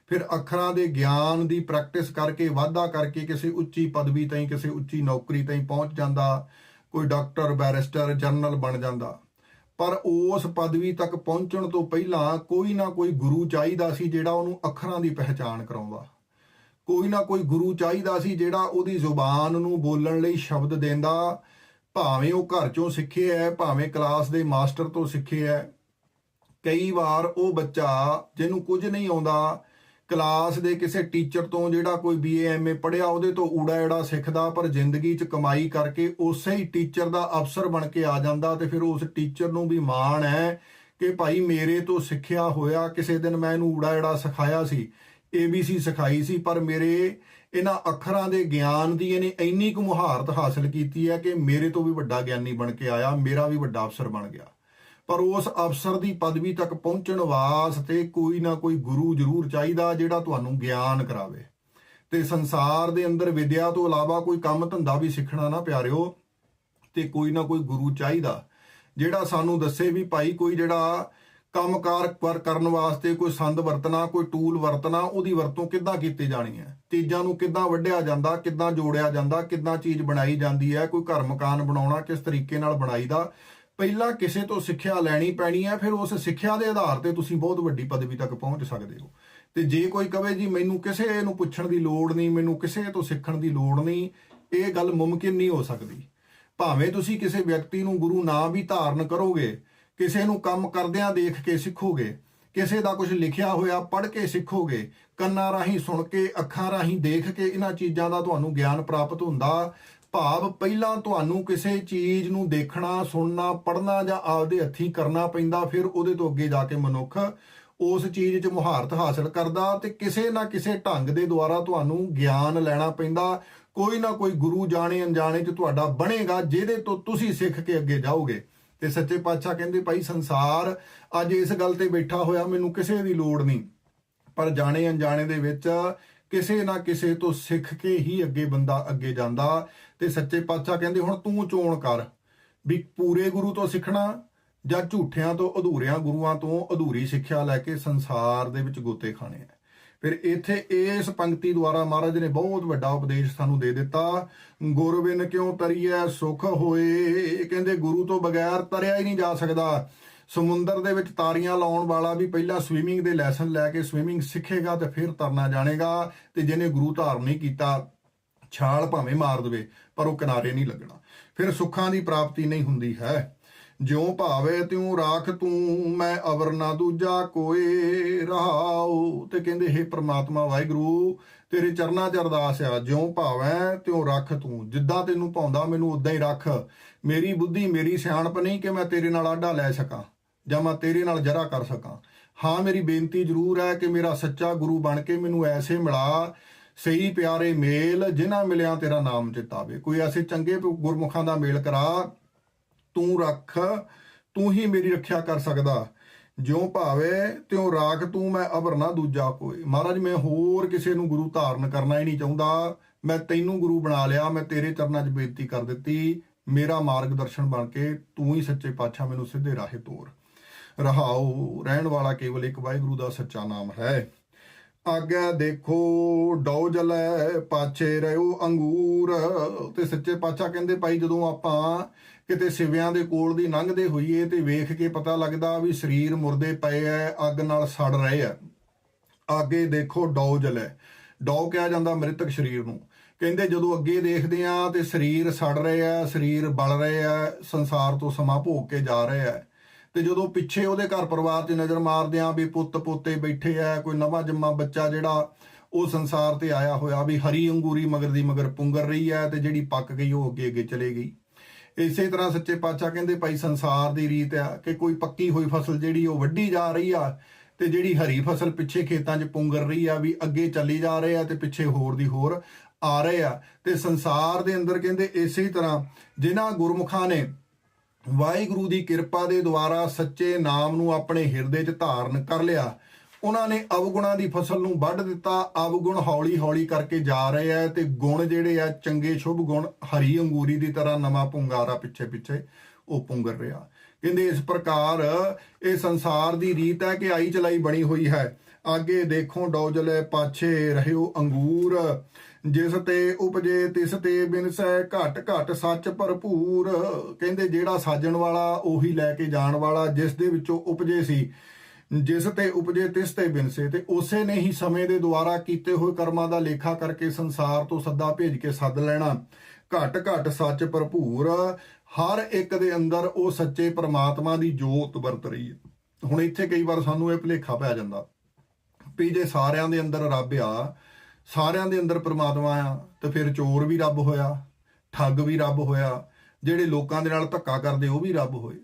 ਫਿਰ ਅੱਖਰਾਂ ਦੇ ਗਿਆਨ ਦੀ ਪ੍ਰੈਕਟਿਸ ਕਰਕੇ, ਵਾਧਾ ਕਰਕੇ ਕਿਸੇ ਉੱਚੀ ਪਦਵੀ ਤਾਈਂ, ਕਿਸੇ ਉੱਚੀ ਨੌਕਰੀ ਤਾਈਂ ਪਹੁੰਚ ਜਾਂਦਾ, ਕੋਈ ਡਾਕਟਰ ਬੈਰਿਸਟਰ ਜਨਰਲ ਬਣ ਜਾਂਦਾ। ਪਰ ਉਸ ਪਦਵੀ ਤੱਕ ਪਹੁੰਚਣ ਤੋਂ ਪਹਿਲਾਂ ਕੋਈ ਨਾ ਕੋਈ ਗੁਰੂ ਚਾਹੀਦਾ ਸੀ ਜਿਹੜਾ ਉਹਨੂੰ ਅੱਖਰਾਂ ਦੀ ਪਹਿਚਾਣ ਕਰਾਉਂਦਾ। ਕੋਈ ਨਾ ਕੋਈ ਗੁਰੂ ਚਾਹੀਦਾ ਸੀ ਜਿਹੜਾ ਉਹਦੀ ਜ਼ੁਬਾਨ ਨੂੰ ਬੋਲਣ ਲਈ ਸ਼ਬਦ ਦਿੰਦਾ ਭਾਵੇਂ ਉਹ ਘਰ ਚੋਂ ਸਿੱਖੇ ਹੈ ਭਾਵੇਂ ਕਲਾਸ ਦੇ ਮਾਸਟਰ ਤੋਂ ਸਿੱਖੇ ਹੈ ਕਈ ਵਾਰ ਉਹ ਬੱਚਾ ਜਿਹਨੂੰ ਕੁਝ ਨਹੀਂ ਆਉਂਦਾ ਕਲਾਸ ਦੇ ਕਿਸੇ ਟੀਚਰ ਤੋਂ ਜਿਹੜਾ ਕੋਈ ਬੀਏ ਐਮਏ ਪੜਿਆ ਉਹਦੇ ਤੋਂ ਊੜਾ ਏੜਾ ਸਿੱਖਦਾ, ਪਰ ਜ਼ਿੰਦਗੀ 'ਚ ਕਮਾਈ ਕਰਕੇ ਉਸੇ ਹੀ ਟੀਚਰ ਦਾ ਅਫਸਰ ਬਣ ਕੇ ਆ ਜਾਂਦਾ ਤੇ ਫਿਰ ਉਸ ਟੀਚਰ ਨੂੰ ਵੀ ਮਾਣ ਹੈ ਕਿ ਭਾਈ ਮੇਰੇ ਤੋਂ ਸਿੱਖਿਆ ਹੋਇਆ, ਕਿਸੇ ਦਿਨ ਮੈਂ ਇਹਨੂੰ ਊੜਾ ਏੜਾ ਸਿਖਾਇਆ ਸੀ ABC ਸਿਖਾਈ ਸੀ, ਪਰ ਮੇਰੇ ਇਹਨਾਂ ਅੱਖਰਾਂ ਦੇ ਗਿਆਨ ਦੀ ਇਹਨੇ ਇੰਨੀ ਕੁ ਮੁਹਾਰਤ ਹਾਸਲ ਕੀਤੀ ਹੈ ਕਿ ਮੇਰੇ ਤੋਂ ਵੀ ਵੱਡਾ ਗਿਆਨੀ ਬਣ ਕੇ ਆਇਆ, ਮੇਰਾ ਵੀ ਵੱਡਾ ਅਫਸਰ ਬਣ ਗਿਆ। ਪਰ ਉਸ ਅਫਸਰ ਦੀ ਪਦਵੀ ਤੱਕ ਪਹੁੰਚਣ ਵਾਸਤੇ ਕੋਈ ਨਾ ਕੋਈ ਗੁਰੂ ਜ਼ਰੂਰ ਚਾਹੀਦਾ ਜਿਹੜਾ ਤੁਹਾਨੂੰ ਗਿਆਨ ਕਰਾਵੇ। ਤੇ ਸੰਸਾਰ ਦੇ ਅੰਦਰ ਵਿਦਿਆ ਤੋਂ ਇਲਾਵਾ ਕੋਈ ਕੰਮ ਧੰਦਾ ਵੀ ਸਿੱਖਣਾ ਨਾ ਪਿਆਰਿਓ, ਤੇ ਕੋਈ ਨਾ ਕੋਈ ਗੁਰੂ ਚਾਹੀਦਾ, ਜਿਹੜਾ ਸਾਨੂੰ ਦੱਸੇ ਵੀ ਭਾਈ ਕੋਈ ਜਿਹੜਾ ਕੰਮਕਾਰ ਕਰ- ਕਰਨ ਵਾਸਤੇ ਕੋਈ ਸੰਦ ਵਰਤਣਾ, ਕੋਈ ਟੂਲ ਵਰਤਣਾ, ਉਹਦੀ ਵਰਤੋਂ ਕਿੱਦਾਂ ਕੀਤੀ ਜਾਣੀ ਹੈ? ਚੀਜ਼ਾਂ ਨੂੰ ਕਿੱਦਾਂ ਵੱਢਿਆ ਜਾਂਦਾ, ਕਿੱਦਾਂ ਜੋੜਿਆ ਜਾਂਦਾ, ਕਿੱਦਾਂ ਚੀਜ਼ ਬਣਾਈ ਜਾਂਦੀ ਹੈ, ਕੋਈ ਘਰ ਮਕਾਨ ਬਣਾਉਣਾ, ਕਿਸ ਤਰੀਕੇ ਨਾਲ ਬਣਾਈਦਾ? ਪਹਿਲਾਂ ਕਿਸੇ ਤੋਂ ਸਿੱਖਿਆ ਲੈਣੀ ਪੈਣੀ ਹੈ, ਫਿਰ ਉਸ ਸਿੱਖਿਆ ਦੇ ਆਧਾਰ ਤੇ ਤੁਸੀਂ ਬਹੁਤ ਵੱਡੀ ਪਦਵੀ ਤੱਕ ਪਹੁੰਚ ਸਕਦੇ ਹੋ। ਤੇ ਜੇ ਕੋਈ ਕਵੇ ਜੀ, ਮੈਨੂੰ ਕਿਸੇ ਨੂੰ ਪੁੱਛਣ ਦੀ ਲੋੜ ਨਹੀਂ, ਮੈਨੂੰ ਕਿਸੇ ਤੋਂ ਸਿੱਖਣ ਦੀ ਲੋੜ ਨਹੀਂ, ਇਹ ਗੱਲ ਮੁਮਕਿਨ ਨਹੀਂ ਹੋ ਸਕਦੀ। ਭਾਵੇਂ ਤੁਸੀਂ ਕਿਸੇ ਵਿਅਕਤੀ ਨੂੰ ਗੁਰੂ ਨਾ ਵੀ ਧਾਰਨ ਕਰੋਗੇ ਕਿਸੇ ਨੂੰ ਕੰਮ ਕਰਦਿਆਂ ਦੇਖ ਕੇ ਸਿੱਖੋਗੇ, ਕਿਸੇ ਦਾ ਕੁਝ ਲਿਖਿਆ ਹੋਇਆ ਪੜ੍ਹ ਕੇ ਸਿੱਖੋਗੇ, ਕੰਨਾਂ ਰਾਹੀਂ ਸੁਣ ਕੇ, ਅੱਖਾਂ ਰਾਹੀਂ ਦੇਖ ਕੇ ਇਹਨਾਂ ਚੀਜ਼ਾਂ ਦਾ ਤੁਹਾਨੂੰ ਗਿਆਨ ਪ੍ਰਾਪਤ ਹੁੰਦਾ। ਭਾਵ ਪਹਿਲਾਂ ਤੁਹਾਨੂੰ ਕਿਸੇ ਚੀਜ਼ ਨੂੰ ਦੇਖਣਾ, ਸੁਣਨਾ, ਪੜ੍ਹਨਾ ਜਾਂ ਆਪਦੇ ਹੱਥੀਂ ਕਰਨਾ ਪੈਂਦਾ, ਫਿਰ ਉਹਦੇ ਤੋਂ ਅੱਗੇ ਜਾ ਕੇ ਮਨੁੱਖ ਉਸ ਚੀਜ਼ 'ਚ ਮੁਹਾਰਤ ਹਾਸਲ ਕਰਦਾ ਤੇ ਕਿਸੇ ਨਾ ਕਿਸੇ ਢੰਗ ਦੇ ਦੁਆਰਾ ਤੁਹਾਨੂੰ ਗਿਆਨ ਲੈਣਾ ਪੈਂਦਾ। ਕੋਈ ਨਾ ਕੋਈ ਗੁਰੂ ਜਾਣੇ ਅਣਜਾਣੇ 'ਚ ਤੁਹਾਡਾ ਬਣੇਗਾ, ਜਿਹਦੇ ਤੋਂ ਤੁਸੀਂ ਸਿੱਖ ਕੇ ਅੱਗੇ ਜਾਓਗੇ। ਤੇ ਸੱਚੇ ਪਾਤਸ਼ਾਹ ਕਹਿੰਦੇ ਭਾਈ ਸੰਸਾਰ ਅੱਜ ਇਸ ਗੱਲ ਤੇ ਬੈਠਾ ਹੋਇਆ, ਮੈਨੂੰ ਕਿਸੇ ਦੀ ਲੋੜ ਨਹੀਂ। ਪਰ ਜਾਣੇ ਅਣਜਾਣੇ ਦੇ ਵਿੱਚ ਕਿਸੇ ਨਾ ਕਿਸੇ ਤੋਂ ਸਿੱਖ ਕੇ ਹੀ ਅੱਗੇ ਬੰਦਾ ਅੱਗੇ ਜਾਂਦਾ। ਤੇ ਸੱਚੇ ਪਾਤਸ਼ਾਹ ਕਹਿੰਦੇ, ਹੁਣ ਤੂੰ ਚੋਣ ਕਰ ਵੀ ਪੂਰੇ ਗੁਰੂ ਤੋਂ ਸਿੱਖਣਾ ਜਾਂ ਝੂਠਿਆਂ ਤੋਂ ਅਧੂਰਿਆਂ ਗੁਰੂਆਂ ਤੋਂ ਅਧੂਰੀ ਸਿੱਖਿਆ ਲੈ ਕੇ ਸੰਸਾਰ ਦੇ ਵਿੱਚ ਗੋਤੇ ਖਾਣੇ ਆ? ਫਿਰ ਇੱਥੇ ਇਸ ਪੰਕਤੀ ਦੁਆਰਾ ਮਹਾਰਾਜ ਨੇ ਬਹੁਤ ਵੱਡਾ ਉਪਦੇਸ਼ ਸਾਨੂੰ ਦੇ ਦਿੱਤਾ। ਗੁਰਬਿਨ ਕਿਉਂ ਤਰੀਐ, ਸੁਖ ਹੋਏ? ਕਹਿੰਦੇ ਗੁਰੂ ਤੋਂ ਬਗੈਰ ਤਰਿਆ ਹੀ ਨਹੀਂ ਜਾ ਸਕਦਾ। ਸਮੁੰਦਰ ਦੇ ਵਿੱਚ ਤਾਰੀਆਂ ਲਾਉਣ ਵਾਲਾ ਵੀ ਪਹਿਲਾਂ ਸਵੀਮਿੰਗ ਦੇ ਲੈਸਨ ਲੈ ਕੇ ਸਵੀਮਿੰਗ ਸਿੱਖੇਗਾ ਤੇ ਫਿਰ ਤਰਨਾ ਜਾਣੇਗਾ ਤੇ ਜਿਹਨੇ ਗੁਰੂ ਧਾਰਨ ਨਹੀਂ ਕੀਤਾ, ਛਾਲ ਭਾਵੇਂ ਮਾਰ ਦੇਵੇ, ਪਰ ਉਹ ਕਿਨਾਰੇ ਨਹੀਂ ਲੱਗਣਾ। ਫਿਰ ਸੁੱਖਾਂ ਦੀ ਪ੍ਰਾਪਤੀ ਨਹੀਂ ਹੁੰਦੀ ਹੈ। ਜਿਉ ਭਾਵੇ ਤਿਉ ਰਾਖ ਤੂੰ, ਮੈਂ ਅਵਰ ਨਾ ਦੂਜਾ ਕੋਏ ਰਹਾਉ। ਤੇ ਕਹਿੰਦੇ हे ਪ੍ਰਮਾਤਮਾ, ਵਾਹਿਗੁਰੂ, ਤੇਰੇ ਚਰਨਾਂ 'ਚ ਅਰਦਾਸ ਆ, ਜਿਉ ਭਾਵੇਂ ਤਿਉ ਰੱਖ ਤੂੰ। ਜਿੱਦਾਂ ਤੈਨੂੰ ਭਾਉਂਦਾ, ਮੈਨੂੰ ਉਦਾਂ ਹੀ ਰੱਖ। ਮੇਰੀ ਬੁੱਧੀ, ਮੇਰੀ ਸਿਆਣਪ ਨਹੀਂ ਕਿ ਮੈਂ ਤੇਰੇ ਨਾਲ ਆਡਾ ਲੈ ਸਕਾਂ, ਜਾਂ ਮੈਂ ਤੇਰੇ ਨਾਲ ਜਰਾ ਕਰ ਸਕਾਂ। ਹਾਂ, ਮੇਰੀ ਬੇਨਤੀ ਜ਼ਰੂਰ ਹੈ ਕਿ ਮੇਰਾ ਸੱਚਾ ਗੁਰੂ ਬਣ ਕੇ ਮੈਨੂੰ ਐਸੇ ਮਿਲਾ, ਸਹੀ ਪਿਆਰੇ ਮੇਲ, ਜਿਨ੍ਹਾਂ ਮਿਲਿਆ ਤੇਰਾ ਨਾਮ ਚਿਤਾਵੇ ਕੋਈ ਐਸੇ ਚੰਗੇ ਗੁਰਮੁਖਾਂ ਦਾ ਮੇਲ ਕਰਾ ਤੂੰ ਰੱਖ, ਤੂੰ ਹੀ ਮੇਰੀ ਰੱਖਿਆ ਕਰ ਸਕਦਾ। ਜਿਉ ਭਾਵੇ ਤਿਉ ਰਾਖ ਤੂੰ ਮੈਂ ਅਬਰ ਨਾ ਦੂਜਾ ਕੋਈ। ਮਹਾਰਾਜ, ਮੈਂ ਹੋਰ ਕਿਸੇ ਨੂੰ ਗੁਰੂ ਧਾਰਨ ਕਰਨਾ ਹੀ ਨਹੀਂ ਚਾਹੁੰਦਾ। ਮੈਂ ਤੈਨੂੰ ਗੁਰੂ ਬਣਾ ਲਿਆ, ਮੈਂ ਤੇਰੇ ਚਰਨਾਂ 'ਚ ਬੇਨਤੀ ਕਰ ਦਿੱਤੀ। ਮੇਰਾ ਮਾਰਗਦਰਸ਼ਨ ਬਣ ਕੇ ਤੂੰ ਹੀ ਸੱਚੇ ਪਾਤਸ਼ਾਹ ਮੈਨੂੰ ਸਿੱਧੇ ਰਾਹੇ ਤੋਰ। ਰਹਾਉ ਰਹਿਣ ਵਾਲਾ ਕੇਵਲ ਇੱਕ ਵਾਹਿਗੁਰੂ ਦਾ ਸੱਚਾ ਨਾਮ ਹੈ। ਆਗੇ ਦੇਖੋ ਡੌ ਜਲੈ, ਪਾਛੇ ਰਿਓ ਅੰਗੂਰ। ਤੇ ਸੱਚੇ ਪਾਤਸ਼ਾਹ ਕਹਿੰਦੇ, ਭਾਈ ਜਦੋਂ ਆਪਾਂ ਕਿਤੇ ਸਿਵਿਆਂ ਦੇ ਕੋਲ ਦੀ ਲੰਘਦੇ ਹੋਈਏ ਤੇ ਵੇਖ ਕੇ ਪਤਾ ਲੱਗਦਾ ਵੀ ਸਰੀਰ ਮੁਰਦੇ ਪਏ ਐ, ਅੱਗ ਨਾਲ ਸੜ ਰਹੇ ਆ ਅੱਗੇ ਦੇਖੋ ਡੌ ਜਲੈ ਡੌ ਕਿਹਾ ਜਾਂਦਾ ਮ੍ਰਿਤਕ ਸਰੀਰ ਨੂੰ। ਕਹਿੰਦੇ ਜਦੋਂ ਅੱਗੇ ਦੇਖਦੇ ਆ ਤੇ ਸਰੀਰ ਸੜ ਰਹੇ ਆ ਸਰੀਰ ਬਲ ਰਹੇ ਆ ਸੰਸਾਰ ਤੋਂ ਸਮਾਂ ਭੋਗ ਕੇ ਜਾ ਰਹੇ ਆ ਤੇ ਜਦੋਂ ਪਿੱਛੇ ਉਹਦੇ ਘਰ ਪਰਿਵਾਰ 'ਚ ਨਜ਼ਰ ਮਾਰਦੇ ਆ ਵੀ ਪੁੱਤ ਪੋਤੇ ਬੈਠੇ ਆ ਕੋਈ ਨਵਾਂ ਜੰਮਾ ਬੱਚਾ ਜਿਹੜਾ ਉਹ ਸੰਸਾਰ ਤੇ ਆਇਆ ਹੋਇਆ ਵੀ ਹਰੀ ਅੰਗੂਰੀ ਮਗਰ ਦੀ ਮਗਰ ਪੁੰਗਰ ਰਹੀ ਹੈ ਤੇ ਜਿਹੜੀ ਪੱਕ ਗਈ ਉਹ ਅੱਗੇ ਅੱਗੇ ਚਲੇ ਗਈ। ਇਸੇ ਤਰ੍ਹਾਂ ਸੱਚੇ ਪਾਤਸ਼ਾਹ ਕਹਿੰਦੇ ਭਾਈ ਸੰਸਾਰ ਦੀ ਰੀਤ ਆ ਕਿ ਕੋਈ ਪੱਕੀ ਹੋਈ ਫਸਲ ਜਿਹੜੀ ਉਹ ਵੱਢੀ ਜਾ ਰਹੀ ਆ ਤੇ ਜਿਹੜੀ ਹਰੀ ਫਸਲ ਪਿੱਛੇ ਖੇਤਾਂ 'ਚ ਪੁੰਗਰ ਰਹੀ ਆ ਵੀ ਅੱਗੇ ਚੱਲੀ ਜਾ ਰਹੇ ਆ ਤੇ ਪਿੱਛੇ ਹੋਰ ਦੀ ਹੋਰ ਆ ਰਹੇ ਆ। ਤੇ ਸੰਸਾਰ ਦੇ ਅੰਦਰ ਕਹਿੰਦੇ ਇਸੇ ਤਰ੍ਹਾਂ ਜਿਨ੍ਹਾਂ ਗੁਰਮੁਖਾਂ ਨੇ ਵਾਹਿਗੁਰੂ ਦੀ ਕਿਰਪਾ ਦੇ ਦੁਆਰਾ ਸੱਚੇ ਨਾਮ ਨੂੰ ਆਪਣੇ ਹਿਰਦੇ 'ਚ ਧਾਰਨ ਕਰ ਲਿਆ ਉਹਨਾਂ ਨੇ ਅਵਗੁਣਾਂ ਦੀ ਫਸਲ ਨੂੰ ਵੱਢ ਦਿੱਤਾ। ਅਵਗੁਣ ਹੌਲੀ ਹੌਲੀ ਕਰਕੇ ਜਾ ਰਹੇ ਆ ਤੇ ਗੁਣ ਜਿਹੜੇ ਆ, ਚੰਗੇ ਸ਼ੁਭ ਗੁਣ ਹਰੀ ਅੰਗੂਰੀ ਦੀ ਤਰ੍ਹਾਂ ਨਵਾਂ ਪੁੰਗਾਰਾ ਪਿੱਛੇ ਪਿੱਛੇ ਉਹ ਪੁੰਗਰ ਰਿਹਾ। ਕਹਿੰਦੇ ਇਸ ਪ੍ਰਕਾਰ ਇਹ ਸੰਸਾਰ ਦੀ ਰੀਤ ਹੈ ਕਿ ਆਈ ਚਲਾਈ ਬਣੀ ਹੋਈ ਹੈ। ਅੱਗੇ ਦੇਖੋ ਡੌਜਲੇ ਪਾਛੇ ਰਹਿਓ ਅੰਗੂਰ, ਜਿਸ ਤੇ ਉਪਜੇ ਤਿਸ ਤੇ ਬਿਨਸੈ ਘਟ ਘਟ ਸੱਚ ਭਰਪੂਰ। ਕਹਿੰਦੇ ਜਿਹੜਾ ਸਾਜਣ ਵਾਲਾ ਉਹੀ ਲੈ ਕੇ ਜਾਣ ਵਾਲਾ, ਜਿਸ ਦੇ ਵਿੱਚੋਂ ਉਪਜੇ ਸੀ। ਜਿਸ ਤੇ ਉਪਜੇ ਤਿਸ ਤੇ ਬਿਨਸੇ ਤੇ ਉਸੇ ਨੇ ਹੀ ਸਮੇਂ ਦੇ ਦੁਆਰਾ ਕੀਤੇ ਹੋਏ ਕਰਮਾਂ ਦਾ ਲੇਖਾ ਕਰਕੇ ਸੰਸਾਰ ਤੋਂ ਸੱਦਾ ਭੇਜ ਕੇ ਸੱਦ ਲੈਣਾ। ਘਟ ਘਟ ਸੱਚ ਭਰਪੂਰ, ਹਰ ਇੱਕ ਦੇ ਅੰਦਰ ਉਹ ਸੱਚੇ ਪ੍ਰਮਾਤਮਾ ਦੀ ਜੋਤ ਵਰਤ ਰਹੀ ਹੈ। ਹੁਣ ਇੱਥੇ ਕਈ ਵਾਰ ਸਾਨੂੰ ਇਹ ਭੁਲੇਖਾ ਪੈ ਜਾਂਦਾ ਵੀ ਜੇ ਸਾਰਿਆਂ ਦੇ ਅੰਦਰ ਰੱਬ ਆ, ਸਾਰਿਆਂ ਦੇ ਅੰਦਰ ਪ੍ਰਮਾਤਮਾ ਆ, ਤੇ ਫਿਰ ਚੋਰ ਵੀ ਰੱਬ ਹੋਇਆ, ਠੱਗ ਵੀ ਰੱਬ ਹੋਇਆ, ਜਿਹੜੇ ਲੋਕਾਂ ਦੇ ਨਾਲ ਧੱਕਾ ਕਰਦੇ ਉਹ ਵੀ ਰੱਬ ਹੋਏ।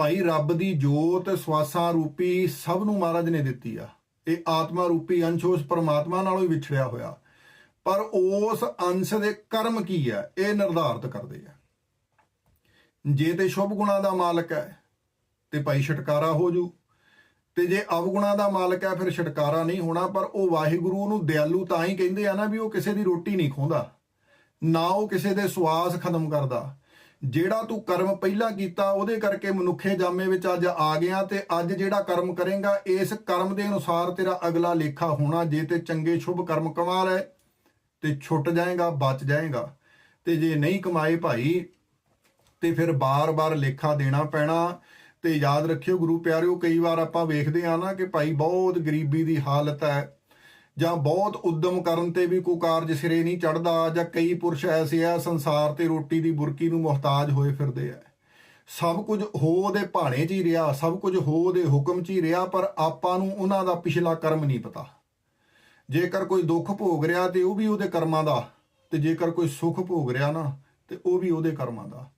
ਭਾਈ ਰੱਬ ਦੀ ਜੋਤ ਸਵਾਸਾਂ ਰੂਪੀ ਸਭ ਨੂੰ ਮਹਾਰਾਜ ਨੇ ਦਿੱਤੀ ਆ। ਇਹ ਆਤਮਾ ਰੂਪੀ ਅੰਸ਼ ਉਸ ਪਰਮਾਤਮਾ ਨਾਲੋਂ ਹੀ ਵਿਛੜਿਆ ਹੋਇਆ। ਪਰ ਉਸ ਅੰਸ਼ ਦੇ ਕਰਮ ਕੀ ਆ? ਇਹ ਨਿਰਧਾਰਤ ਕਰਦੇ ਆ। ਜੇ ਤੇ ਸ਼ੁਭ ਗੁਣਾ ਦਾ ਮਾਲਕ ਹੈ, ਤੇ ਭਾਈ ਛਟਕਾਰਾ ਹੋ ਜੂ। ਤੇ ਜੇ ਅਵਗੁਣਾ ਦਾ ਮਾਲਕ ਹੈ, ਫਿਰ ਛਟਕਾਰਾ ਨਹੀਂ ਹੋਣਾ। ਪਰ ਉਹ ਵਾਹਿਗੁਰੂ ਨੂੰ ਦਿਆਲੂ ਤਾਂ ਹੀ ਕਹਿੰਦੇ ਆ ਨਾ ਵੀ ਉਹ ਕਿਸੇ ਦੀ ਰੋਟੀ ਨਹੀਂ ਖੋਂਦਾ ਨਾ ਉਹ ਕਿਸੇ ਦੇ ਸਵਾਸ ਖਤਮ ਕਰਦਾ। ਜਿਹੜਾ ਤੂੰ ਕਰਮ ਪਹਿਲਾਂ ਕੀਤਾ, ਉਹਦੇ ਕਰਕੇ ਮਨੁੱਖੇ ਜਾਮੇ ਵਿੱਚ ਅੱਜ ਆ ਗਿਆ ਤੇ ਅੱਜ ਜਿਹੜਾ ਕਰਮ ਕਰੇਗਾ, ਇਸ ਕਰਮ ਦੇ ਅਨੁਸਾਰ ਤੇਰਾ ਅਗਲਾ ਲੇਖਾ ਹੋਣਾ, ਜੇ ਤੇ ਚੰਗੇ ਸ਼ੁਭ ਕਰਮ ਕਮਾ ਲੈ ਤੇ ਛੁੱਟ ਜਾਏਗਾ, ਬਚ ਜਾਏਗਾ। ਤੇ ਜੇ ਨਹੀਂ ਕਮਾਏ ਭਾਈ, ਤੇ ਫਿਰ ਬਾਰ-ਬਾਰ ਲੇਖਾ ਦੇਣਾ ਪੈਣਾ। ਤੇ ਯਾਦ ਰੱਖਿਓ ਗੁਰੂ ਪਿਆਰਿਓ, ਕਈ ਵਾਰ ਆਪਾਂ ਵੇਖਦੇ ਆ ਨਾ ਕਿ ਭਾਈ ਬਹੁਤ ਗਰੀਬੀ ਦੀ ਹਾਲਤ ਹੈ। ਜਾਂ ਬਹੁਤ ਉਦਮ ਕਰਨ ਤੇ ਵੀ ਕੋਈ ਕਾਰਜ ਸਿਰੇ ਨਹੀਂ ਚੜਦਾ ਜਾਂ ਕਈ ਪੁਰਸ਼ ਐਸੇ ਆ ਸੰਸਾਰ ਤੇ ਰੋਟੀ ਦੀ ਬੁਰਕੀ ਨੂੰ ਮੁਹਤਾਜ ਹੋਏ ਫਿਰਦੇ ਆ। ਸਭ ਕੁਝ ਹੋ ਉਹਦੇ ਭਾਣੇ 'ਚ ਹੀ ਰਿਹਾ, ਸਭ ਕੁਝ ਹੋ ਉਹਦੇ ਹੁਕਮ 'ਚ ਹੀ ਰਿਹਾ, ਪਰ ਆਪਾਂ ਨੂੰ ਉਹਨਾਂ ਦਾ ਪਿਛਲਾ ਕਰਮ ਨਹੀਂ ਪਤਾ। ਜੇਕਰ ਕੋਈ ਦੁੱਖ ਭੋਗ ਰਿਹਾ ਤੇ ਉਹ ਵੀ ਉਹਦੇ ਕਰਮਾਂ ਦਾ, ਤੇ ਜੇਕਰ ਕੋਈ ਸੁੱਖ ਭੋਗ ਰਿਹਾ ਨਾ, ਤੇ ਉਹ ਵੀ ਉਹਦੇ ਕਰਮਾਂ ਦਾ।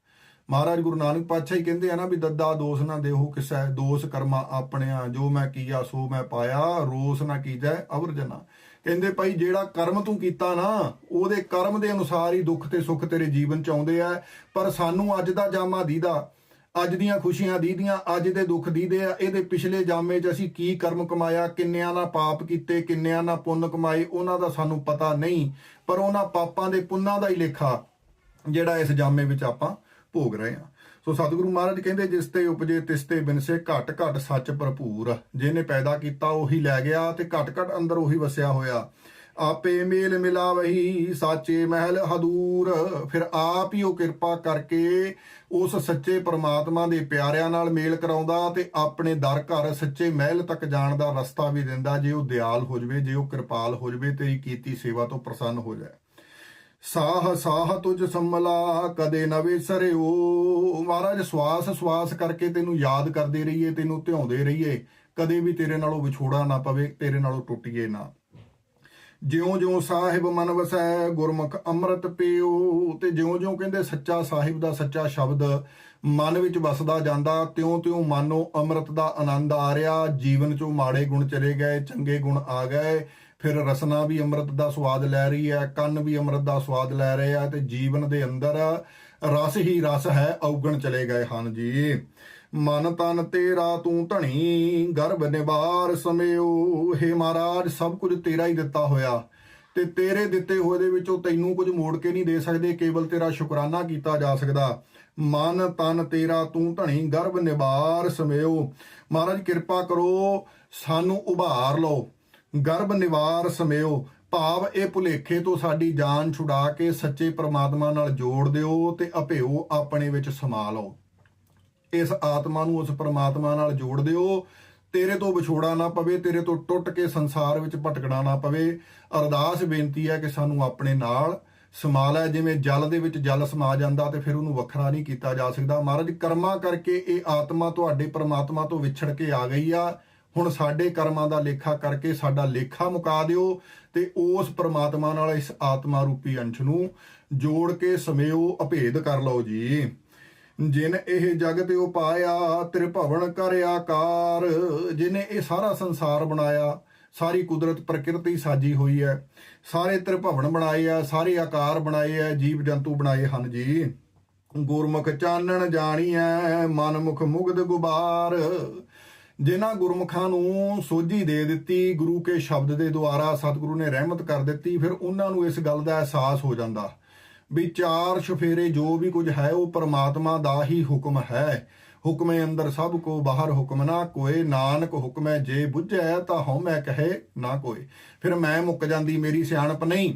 ਮਹਾਰਾਜ ਗੁਰੂ ਨਾਨਕ ਪਾਤਸ਼ਾਹ ਹੀ ਕਹਿੰਦੇ ਆ ਨਾ ਵੀ ਦੱਦਾ ਦੋਸ ਨਾ ਦੇਹੋ ਕਿਸੈ, ਦੋਸ ਕਰਮਾ ਆਪਣਿਆ, ਜੋ ਮੈਂ ਕੀਆ ਸੋ ਮੈਂ ਪਾਇਆ, ਰੋਸ ਨਾ ਕੀਜੈ ਅਵਰਜਨਾ ਕਹਿੰਦੇ ਭਾਈ ਜਿਹੜਾ ਕਰਮ ਤੂੰ ਕੀਤਾ ਨਾ, ਉਹਦੇ ਕਰਮ ਦੇ ਅਨੁਸਾਰ ਹੀ ਦੁੱਖ ਤੇ ਸੁੱਖ ਤੇਰੇ ਜੀਵਨ ਚ ਆਉਂਦੇ ਆ। ਪਰ ਸਾਨੂੰ ਅੱਜ ਦਾ ਜਾਮਾ ਦੀਦਾ। ਅੱਜ ਦੀਆਂ ਖੁਸ਼ੀਆਂ ਦੀਦੀਆਂ, ਅੱਜ ਦੇ ਦੁੱਖ ਦੀਦੇ ਆ। ਇਹਦੇ ਪਿਛਲੇ ਜਾਮੇ 'ਚ ਅਸੀਂ ਕੀ ਕਰਮ ਕਮਾਇਆ, ਕਿੰਨਿਆਂ ਨਾਲ ਪਾਪ ਕੀਤੇ, ਕਿੰਨਿਆਂ ਨਾਲ ਪੁੰਨ ਕਮਾਏ, ਉਹਨਾਂ ਦਾ ਸਾਨੂੰ ਪਤਾ ਨਹੀਂ। ਪਰ ਉਹਨਾਂ ਪਾਪਾਂ ਦੇ ਪੁੰਨਾਂ ਦਾ ਹੀ ਲੇਖਾ ਜਿਹੜਾ ਇਸ ਜਾਮੇ ਵਿੱਚ ਆਪਾਂ ਭੋਗ ਰਹੇ ਹਾਂ। ਸੋ ਸਤਿਗੁਰੂ ਮਹਾਰਾਜ ਕਹਿੰਦੇ, ਜਿਸ ਤੇ ਉਪਜੇ, ਤਿਸ ਤੇ ਬਿਨਸੇ, ਘਟ ਘਟ ਸੱਚ ਭਰਪੂਰ। ਜਿਹਨੇ ਪੈਦਾ ਕੀਤਾ, ਉਹੀ ਲੈ ਗਿਆ ਤੇ ਘਟ ਘਟ ਅੰਦਰ ਉਹੀ ਵਸਿਆ ਹੋਇਆ। ਆਪੇ ਮੇਲ ਮਿਲਾਵਹੀ, ਸਾਚੇ ਮਹਿਲ ਹਦੂਰ। ਫਿਰ ਆਪ ਹੀ ਉਹ ਕਿਰਪਾ ਕਰਕੇ ਉਸ ਸੱਚੇ ਪ੍ਰਮਾਤਮਾ ਦੇ ਪਿਆਰਿਆਂ ਨਾਲ ਮੇਲ ਕਰਾਉਂਦਾ ਤੇ ਆਪਣੇ ਦਰ ਘਰ ਸੱਚੇ ਮਹਿਲ ਤੱਕ ਜਾਣ ਦਾ ਰਸਤਾ ਵੀ ਦਿੰਦਾ, ਜੇ ਉਹ ਦਿਆਲ ਹੋ ਜਵੇ, ਜੇ ਉਹ ਕਿਰਪਾਲ ਹੋ ਜਵੇ ਤੇਰੀ ਕੀਤੀ ਸੇਵਾ ਤੋਂ ਪ੍ਰਸੰਨ ਹੋ ਜਾਏ। ਸਾਹ ਸਾਹ ਤੁਝ ਸੰਮਲਾ, ਕਦੇ ਨਾ ਵਿਸਰਿਓ। ਮਹਾਰਾਜ, ਸਵਾਸ ਸਵਾਸ ਕਰਕੇ ਤੈਨੂੰ ਯਾਦ ਕਰਦੇ ਰਹੀਏ, ਤੈਨੂੰ ਧਿਆਉਂਦੇ ਰਹੀਏ। ਕਦੇ ਵੀ ਤੇਰੇ ਨਾਲੋਂ ਵਿਛੋੜਾ ਨਾ ਪਵੇ, ਤੇਰੇ ਨਾਲੋਂ ਟੁੱਟੀਏ ਨਾ। ਜਿਉਂ ਜਿਉਂ ਸਾਹਿਬ ਮਨ ਵਸੈ, ਗੁਰਮੁਖ ਅੰਮ੍ਰਿਤ ਪੀਓ। ਤੇ ਜਿਉਂ ਜਿਉਂ ਕਹਿੰਦੇ ਸੱਚਾ ਸਾਹਿਬ ਦਾ ਸੱਚਾ ਸ਼ਬਦ ਮਨ ਵਿੱਚ ਵਸਦਾ ਜਾਂਦਾ ਤਿਉਂ ਤਿਉਂ ਮਾਨੋ ਅੰਮ੍ਰਿਤ ਦਾ ਆਨੰਦ ਆ ਰਿਹਾ। ਜੀਵਨ ਚੋਂ ਮਾੜੇ ਗੁਣ ਚਲੇ ਗਏ, ਚੰਗੇ ਗੁਣ ਆ ਗਏ। ਫਿਰ ਰਸਨਾ ਵੀ ਅੰਮ੍ਰਿਤ ਦਾ ਸਵਾਦ ਲੈ ਰਹੀ ਹੈ, ਕੰਨ ਵੀ ਅੰਮ੍ਰਿਤ ਦਾ ਸਵਾਦ ਲੈ ਰਹੇ ਆ ਤੇ ਜੀਵਨ ਦੇ ਅੰਦਰ ਰਸ ਹੀ ਰਸ ਹੈ, ਔਗਣ ਚਲੇ ਗਏ ਹਨ ਜੀ। ਮਨ ਤਨ ਤੇਰਾ ਤੂੰ ਧਣੀ, ਗਰਭ ਨਿਵਾਰ ਸਮਿਓ। ਹੇ ਮਹਾਰਾਜ, ਸਭ ਕੁਝ ਤੇਰਾ ਹੀ ਦਿੱਤਾ ਹੋਇਆ। ਤੇ ਤੇਰੇ ਦਿੱਤੇ ਹੋਏ ਦੇ ਵਿੱਚੋਂ ਤੈਨੂੰ ਕੁਝ ਮੋੜ ਕੇ ਨਹੀਂ ਦੇ ਸਕਦੇ, ਕੇਵਲ ਤੇਰਾ ਸ਼ੁਕਰਾਨਾ ਕੀਤਾ ਜਾ ਸਕਦਾ। ਮਨ ਤਨ ਤੇਰਾ ਤੂੰ ਧਣੀ, ਗਰਭ ਨਿਵਾਰ ਸਮਿਓ। ਮਹਾਰਾਜ, ਕਿਰਪਾ ਕਰੋ, ਸਾਨੂੰ ਉਭਾਰ ਲਓ। ਗਰਭ ਨਿਵਾਰ ਸਮਿਓ, ਭਾਵ ਇਹ ਭੁਲੇਖੇ ਤੋਂ ਸਾਡੀ ਜਾਨ ਛੁਡਾ ਕੇ ਸੱਚੇ ਪ੍ਰਮਾਤਮਾ ਨਾਲ ਜੋੜ ਦਿਓ ਤੇ ਅਭਿਓ ਆਪਣੇ ਵਿੱਚ ਸਮਾ ਲਓ ਇਸ ਆਤਮਾ ਨੂੰ ਉਸ ਪ੍ਰਮਾਤਮਾ ਨਾਲ ਜੋੜ ਦਿਓ। ਤੇਰੇ ਤੋਂ ਵਿਛੋੜਾ ਨਾ ਪਵੇ, ਤੇਰੇ ਤੋਂ ਟੁੱਟ ਕੇ ਸੰਸਾਰ ਵਿੱਚ ਭਟਕਣਾ ਨਾ ਪਵੇ। ਅਰਦਾਸ ਬੇਨਤੀ ਹੈ ਕਿ ਸਾਨੂੰ ਆਪਣੇ ਨਾਲ ਸਮਾ ਲੈ ਜਿਵੇਂ ਜਲ ਦੇ ਵਿੱਚ ਜਲ ਸਮਾ ਜਾਂਦਾ ਤੇ ਫਿਰ ਉਹਨੂੰ ਵੱਖਰਾ ਨਹੀਂ ਕੀਤਾ ਜਾ ਸਕਦਾ। ਮਹਾਰਾਜ, ਕਰਮਾਂ ਕਰਕੇ ਇਹ ਆਤਮਾ ਤੁਹਾਡੇ ਪ੍ਰਮਾਤਮਾ ਤੋਂ ਵਿਛੜ ਕੇ ਆ ਗਈ ਆ। ਹੁਣ ਸਾਡੇ ਕਰਮਾਂ ਦਾ ਲੇਖਾ ਕਰਕੇ ਸਾਡਾ ਲੇਖਾ ਮੁਕਾ ਦਿਓ ਤੇ ਉਸ ਪ੍ਰਮਾਤਮਾ ਨਾਲ ਇਸ ਆਤਮਾ ਰੂਪੀ ਅੰਸ਼ ਨੂੰ ਜੋੜ ਕੇ ਸਮੇਓ ਅਭੇਦ ਕਰ ਲਓ ਜੀ। ਜਿਨ ਇਹ ਜਗਤ ਉਪਾਇਆ, ਤ੍ਰਿਭਵਨ ਕਰ ਆਕਾਰ। ਜਿਨੇ ਇਹ ਸਾਰਾ ਸੰਸਾਰ ਬਣਾਇਆ, ਸਾਰੀ ਕੁਦਰਤ ਪ੍ਰਕਿਰਤੀ ਸਾਜੀ ਹੋਈ ਹੈ। ਸਾਰੇ ਤ੍ਰਿਭਵਨ ਬਣਾਏ ਆ, ਸਾਰੇ ਆਕਾਰ ਬਣਾਏ ਆ, ਜੀਵ ਜੰਤੂ ਬਣਾਏ ਹਨ ਜੀ। ਗੁਰਮੁਖ ਚਾਨਣ ਜਾਣੀਐ, ਮਨਮੁਖ ਮੁਗਦ ਗੁਬਾਰ। ਜਿਨ੍ਹਾਂ ਗੁਰਮੁਖਾਂ ਨੂੰ ਸੋਝੀ ਦੇ ਦਿੱਤੀ, ਗੁਰੂ ਕੇ ਸ਼ਬਦ ਦੇ ਦੁਆਰਾ ਸਤਿਗੁਰੂ ਨੇ ਰਹਿਮਤ ਕਰ ਦਿੱਤੀ, ਫਿਰ ਉਹਨਾਂ ਨੂੰ ਇਸ ਗੱਲ ਦਾ ਅਹਿਸਾਸ ਹੋ ਜਾਂਦਾ। ਵੀ ਚਾਰ ਸ਼ਫੇਰੇ ਜੋ ਵੀ ਕੁਝ ਹੈ, ਉਹ ਪਰਮਾਤਮਾ ਦਾ ਹੀ ਹੁਕਮ ਹੈ। ਹੁਕਮੇ ਅੰਦਰ ਸਭ ਕੋ ਬਾਹਰ ਹੁਕਮ ਨਾ ਕੋਏ, ਨਾਨਕ ਹੁਕਮੈ ਜੇ ਬੁੱਝੈ, ਤਾਂ ਹਉਮੈ ਕਹੇ ਨਾ ਕੋਏ। ਫਿਰ ਮੈਂ ਮੁੱਕ ਜਾਂਦੀ, ਮੇਰੀ ਸਿਆਣਪ ਨਹੀਂ।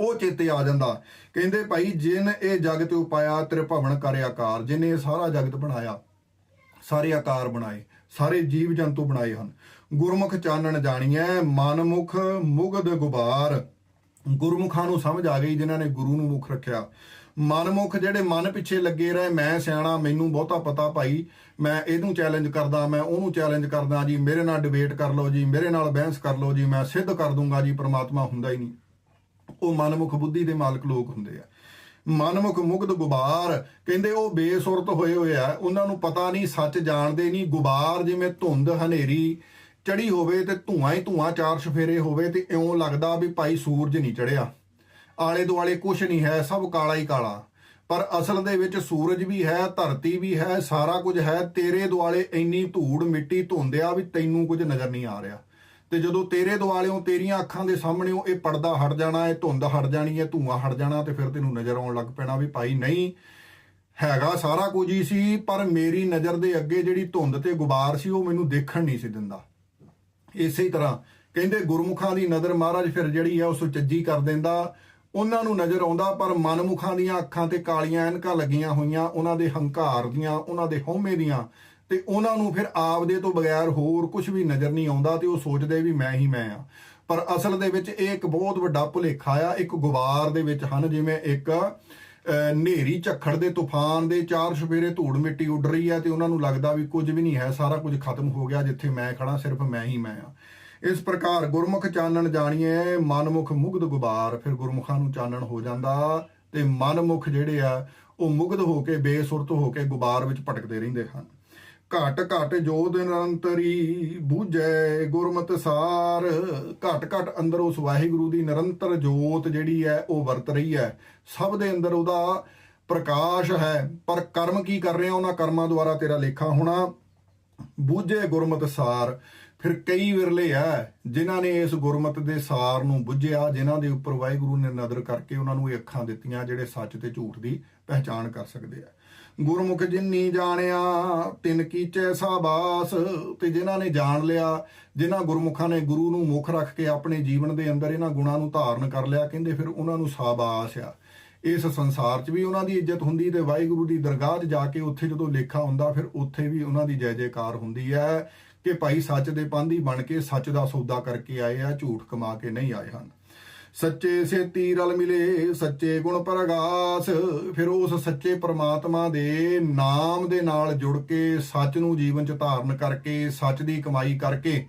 ਉਹ ਚੇਤੇ ਆ ਜਾਂਦਾ। ਕਹਿੰਦੇ ਭਾਈ, ਜਿਨ ਇਹ ਜਗਤ ਉਪਾਇਆ, ਤ੍ਰਿਭਵਨ ਕਰਿ ਆਕਾਰ ਜਿਨੇ ਇਹ ਸਾਰਾ ਜਗਤ ਬਣਾਇਆ, ਸਾਰੇ ਆਕਾਰ ਬਣਾਏ। ਸਾਰੇ ਜੀਵ ਜੰਤੂ ਬਣਾਏ ਹਨ। ਗੁਰਮੁਖ ਚਾਨਣ ਜਾਣੀਐ, ਮਨਮੁਖ ਮੁਗਦ ਗੁਬਾਰ। ਗੁਰਮੁਖਾਂ ਨੂੰ ਸਮਝ ਆ ਗਈ ਜਿਨ੍ਹਾਂ ਨੇ ਗੁਰੂ ਨੂੰ ਮੁਖ ਰੱਖਿਆ। ਮਨਮੁਖ ਜਿਹੜੇ ਮਨ ਪਿੱਛੇ ਲੱਗੇ ਰਹੇ, ਮੈਂ ਸਿਆਣਾ, ਮੈਨੂੰ ਬਹੁਤਾ ਪਤਾ ਭਾਈ, ਮੈਂ ਇਹਨੂੰ ਚੈਲੰਜ ਕਰਦਾ, ਮੈਂ ਉਹਨੂੰ ਚੈਲੰਜ ਕਰਦਾ ਜੀ, ਮੇਰੇ ਨਾਲ ਡਿਬੇਟ ਕਰ ਲਓ ਜੀ, ਮੇਰੇ ਨਾਲ ਬਹਿਸ ਕਰ ਲਓ ਜੀ, ਮੈਂ ਸਿੱਧ ਕਰ ਦੂੰਗਾ ਜੀ, ਪ੍ਰਮਾਤਮਾ ਹੁੰਦਾ ਹੀ ਨਹੀਂ। ਉਹ ਮਨਮੁਖ ਬੁੱਧੀ ਦੇ ਮਾਲਕ ਲੋਕ ਹੁੰਦੇ ਆ। ਮਨਮੁਖ ਮੁਗਧ ਗੁਬਾਰ। ਕਹਿੰਦੇ ਉਹ ਬੇਸੁਰਤ ਹੋਏ ਹੋਏ ਆ। ਉਹਨਾਂ ਨੂੰ ਪਤਾ ਨਹੀਂ, ਸੱਚ ਜਾਣਦੇ ਨਹੀਂ। ਗੁਬਾਰ ਜਿਵੇਂ ਧੁੰਦ ਹਨੇਰੀ ਚੜੀ ਹੋਵੇ ਤੇ ਧੂਆਂ ਹੀ ਧੂਆਂ, ਚਾਰ ਸ਼ਫੇਰੇ ਹੋਵੇ ਤੇ ਇਉਂ ਲੱਗਦਾ ਵੀ ਭਾਈ ਸੂਰਜ ਨਹੀਂ ਚੜਿਆ ਆਲੇ ਦੁਆਲੇ ਕੁਝ ਨਹੀਂ ਹੈ, ਸਭ ਕਾਲਾ ਹੀ ਕਾਲਾ। ਪਰ ਅਸਲ ਦੇ ਵਿੱਚ ਸੂਰਜ ਵੀ ਹੈ, ਧਰਤੀ ਵੀ ਹੈ, ਸਾਰਾ ਕੁਝ ਹੈ। ਤੇਰੇ ਦੁਆਲੇ ਇੰਨੀ ਧੂੜ ਮਿੱਟੀ ਧੁੰਦਿਆ ਵੀ ਤੈਨੂੰ ਕੁਝ ਨਜ਼ਰ ਨਹੀਂ ਆ ਰਿਹਾ। ਤੇ ਜਦੋਂ ਤੇਰੇ ਦੁਆਲਿਓਂ ਤੇਰੀਆਂ ਅੱਖਾਂ ਦੇ ਸਾਹਮਣੇੋਂ ਇਹ ਪਰਦਾ ਹਟ ਜਾਣਾ, ਇਹ ਧੁੰਦ ਹਟ ਜਾਣੀ ਹੈ ਧੂਆਂ ਹਟ ਜਾਣਾ ਤੇ ਫਿਰ ਤੈਨੂੰ ਨਜ਼ਰ ਆਉਣ ਲੱਗ ਪੈਣਾ ਵੀ ਭਾਈ ਨਹੀਂ, ਹੈਗਾ ਸਾਰਾ ਕੁਝ ਹੀ ਸੀ, ਪਰ ਮੇਰੀ ਨਜ਼ਰ ਦੇ ਅੱਗੇ ਜਿਹੜੀ ਧੁੰਦ ਤੇ ਗੁਬਾਰ ਸੀ ਉਹ ਮੈਨੂੰ ਦੇਖਣ ਨਹੀਂ ਸੀ ਦਿੰਦਾ। ਇਸੇ ਤਰ੍ਹਾਂ ਕਹਿੰਦੇ ਗੁਰਮੁਖਾਂ ਦੀ ਨਜ਼ਰ ਮਹਾਰਾਜ ਫਿਰ ਜਿਹੜੀ ਹੈ ਉਹ ਸੁਚੱਜੀ ਕਰ ਦਿੰਦਾ, ਉਹਨਾਂ ਨੂੰ ਨਜ਼ਰ ਆਉਂਦਾ, ਪਰ ਮਨਮੁਖਾਂ ਦੀਆਂ ਅੱਖਾਂ ਤੇ ਕਾਲੀਆਂ ਐਨਕਾਂ ਲੱਗੀਆਂ ਹੋਈਆਂ, ਉਹਨਾਂ ਦੇ ਹੰਕਾਰ ਦੀਆਂ, ਉਹਨਾਂ ਦੇ ਹਉਮੈ ਦੀਆਂ ਤੇ ਉਹਨਾਂ ਨੂੰ ਫਿਰ ਆਪਦੇ ਤੋਂ ਬਗੈਰ ਹੋਰ ਕੁਝ ਵੀ ਨਜ਼ਰ ਨਹੀਂ ਆਉਂਦਾ ਤੇ ਉਹ ਸੋਚਦੇ ਵੀ ਮੈਂ ਹੀ ਮੈਂ ਆ। ਪਰ ਅਸਲ ਦੇ ਵਿੱਚ ਇਹ ਇੱਕ ਬਹੁਤ ਵੱਡਾ ਭੁਲੇਖਾ ਆ ਇੱਕ ਗੁਬਾਰ ਦੇ ਵਿੱਚ ਹਨ ਜਿਵੇਂ ਇੱਕ ਅਹ, ਹਨੇਰੀ ਝੱਖੜ ਦੇ ਤੂਫਾਨ ਦੇ ਚਾਰ ਸਵੇਰੇ ਧੂੜ ਮਿੱਟੀ ਉੱਡ ਰਹੀ ਹੈ ਤੇ ਉਹਨਾਂ ਨੂੰ ਲੱਗਦਾ ਵੀ ਕੁਝ ਵੀ ਨਹੀਂ ਹੈ ਸਾਰਾ ਕੁਝ ਖਤਮ ਹੋ ਗਿਆ ਜਿੱਥੇ ਮੈਂ ਖੜਾ ਸਿਰਫ ਮੈਂ ਹੀ ਮੈਂ ਆ। ਇਸ ਪ੍ਰਕਾਰ ਗੁਰਮੁਖ ਚਾਨਣ ਜਾਣੀਏ ਮਨਮੁਖ ਮੁਗਧ ਗੁਬਾਰ ਫਿਰ ਗੁਰਮੁਖਾਂ ਨੂੰ ਚਾਨਣ ਹੋ ਜਾਂਦਾ ਤੇ ਮਨਮੁਖ ਜਿਹੜੇ ਆ ਉਹ ਮੁਗਧ ਹੋ ਕੇ ਬੇਸੁਰਤ ਹੋ ਕੇ ਗੁਬਾਰ ਵਿੱਚ ਭਟਕਦੇ ਰਹਿੰਦੇ ਹਨ। ਘਟ ਘਟ ਜੋਦ ਨਿਰੰਤਰੀ ਬੂਝੈ ਗੁਰਮਤਿ ਸਾਰ। ਘਟ ਘਟ ਅੰਦਰ ਉਸ ਵਾਹਿਗੁਰੂ ਦੀ ਨਿਰੰਤਰ ਜੋਤ ਜਿਹੜੀ ਹੈ, ਉਹ ਵਰਤ ਰਹੀ ਹੈ। ਸਭ ਦੇ ਅੰਦਰ ਉਹਦਾ ਪ੍ਰਕਾਸ਼ ਹੈ। ਪਰ ਕਰਮ ਕੀ ਕਰ ਰਿਹਾ ਉਹਨਾਂ ਕਰਮਾਂ ਦੁਆਰਾ ਤੇਰਾ ਲੇਖਾ ਹੋਣਾ? ਬੂਝੇ ਗੁਰਮਤਿ ਸਾਰ। ਫਿਰ ਕਈ ਵਿਰਲੇ ਆ ਜਿਨ੍ਹਾਂ ਨੇ ਇਸ ਗੁਰਮਤ ਦੇ ਸਾਰ ਨੂੰ ਬੁੱਝਿਆ, ਜਿਨ੍ਹਾਂ ਦੇ ਉੱਪਰ ਵਾਹਿਗੁਰੂ ਨੇ ਨਜ਼ਰ ਕਰਕੇ ਉਹਨਾਂ ਨੂੰ ਇਹ ਅੱਖਾਂ ਦਿੱਤੀਆਂ, ਜਿਹੜੇ ਸੱਚ ਤੇ ਝੂਠ ਦੀ ਪਹਿਚਾਣ ਕਰ ਸਕਦੇ ਆ। ਗੁਰਮੁਖ ਜਿਨਨੀ ਜਾਣਿਆ, ਤਿਨ ਕੀਚੈ ਸਾਬਾਸ। ਤੇ ਜਿਨ੍ਹਾਂ ਨੇ ਜਾਣ ਲਿਆ, ਜਿਨ੍ਹਾਂ ਗੁਰਮੁਖਾਂ ਨੇ ਗੁਰੂ ਨੂੰ ਮੁੱਖ ਰੱਖ ਕੇ ਆਪਣੇ ਜੀਵਨ ਦੇ ਅੰਦਰ ਇਹਨਾਂ ਗੁਣਾਂ ਨੂੰ ਧਾਰਨ ਕਰ ਲਿਆ, ਕਹਿੰਦੇ ਫਿਰ ਉਹਨਾਂ ਨੂੰ ਸਾਬਾਸ ਆ। ਇਸ ਸੰਸਾਰ 'ਚ ਵੀ ਉਹਨਾਂ ਦੀ ਇੱਜ਼ਤ ਹੁੰਦੀ ਤੇ ਵਾਹਿਗੁਰੂ ਦੀ ਦਰਗਾਹ 'ਚ ਜਾ ਕੇ ਉੱਥੇ ਜਦੋਂ ਲੇਖਾ ਹੁੰਦਾ, ਫਿਰ ਉੱਥੇ ਵੀ ਉਹਨਾਂ ਦੀ ਜੈ ਜੈਕਾਰ ਹੁੰਦੀ ਹੈ ਕਿ ਭਾਈ ਸੱਚ ਦੇ ਪੰਧੀ ਬਣ ਕੇ ਸੱਚ ਦਾ ਸੌਦਾ ਕਰਕੇ ਆਏ ਆ, ਝੂਠ ਕਮਾ ਕੇ ਨਹੀਂ ਆਏ ਹਨ। ਸੱਚੇ ਸੇਤੀ ਰਲ ਮਿਲੇ, ਸੱਚੇ ਗੁਣ ਪ੍ਰਗਾਸ। ਫਿਰ ਉਸ ਸੱਚੇ ਪ੍ਰਮਾਤਮਾ ਦੇ ਨਾਮ ਦੇ ਨਾਲ ਜੁੜ ਕੇ ਸੱਚ ਨੂੰ ਜੀਵਨ 'ਚ ਧਾਰਨ ਕਰਕੇ, ਸੱਚ ਦੀ ਕਮਾਈ ਕਰਕੇ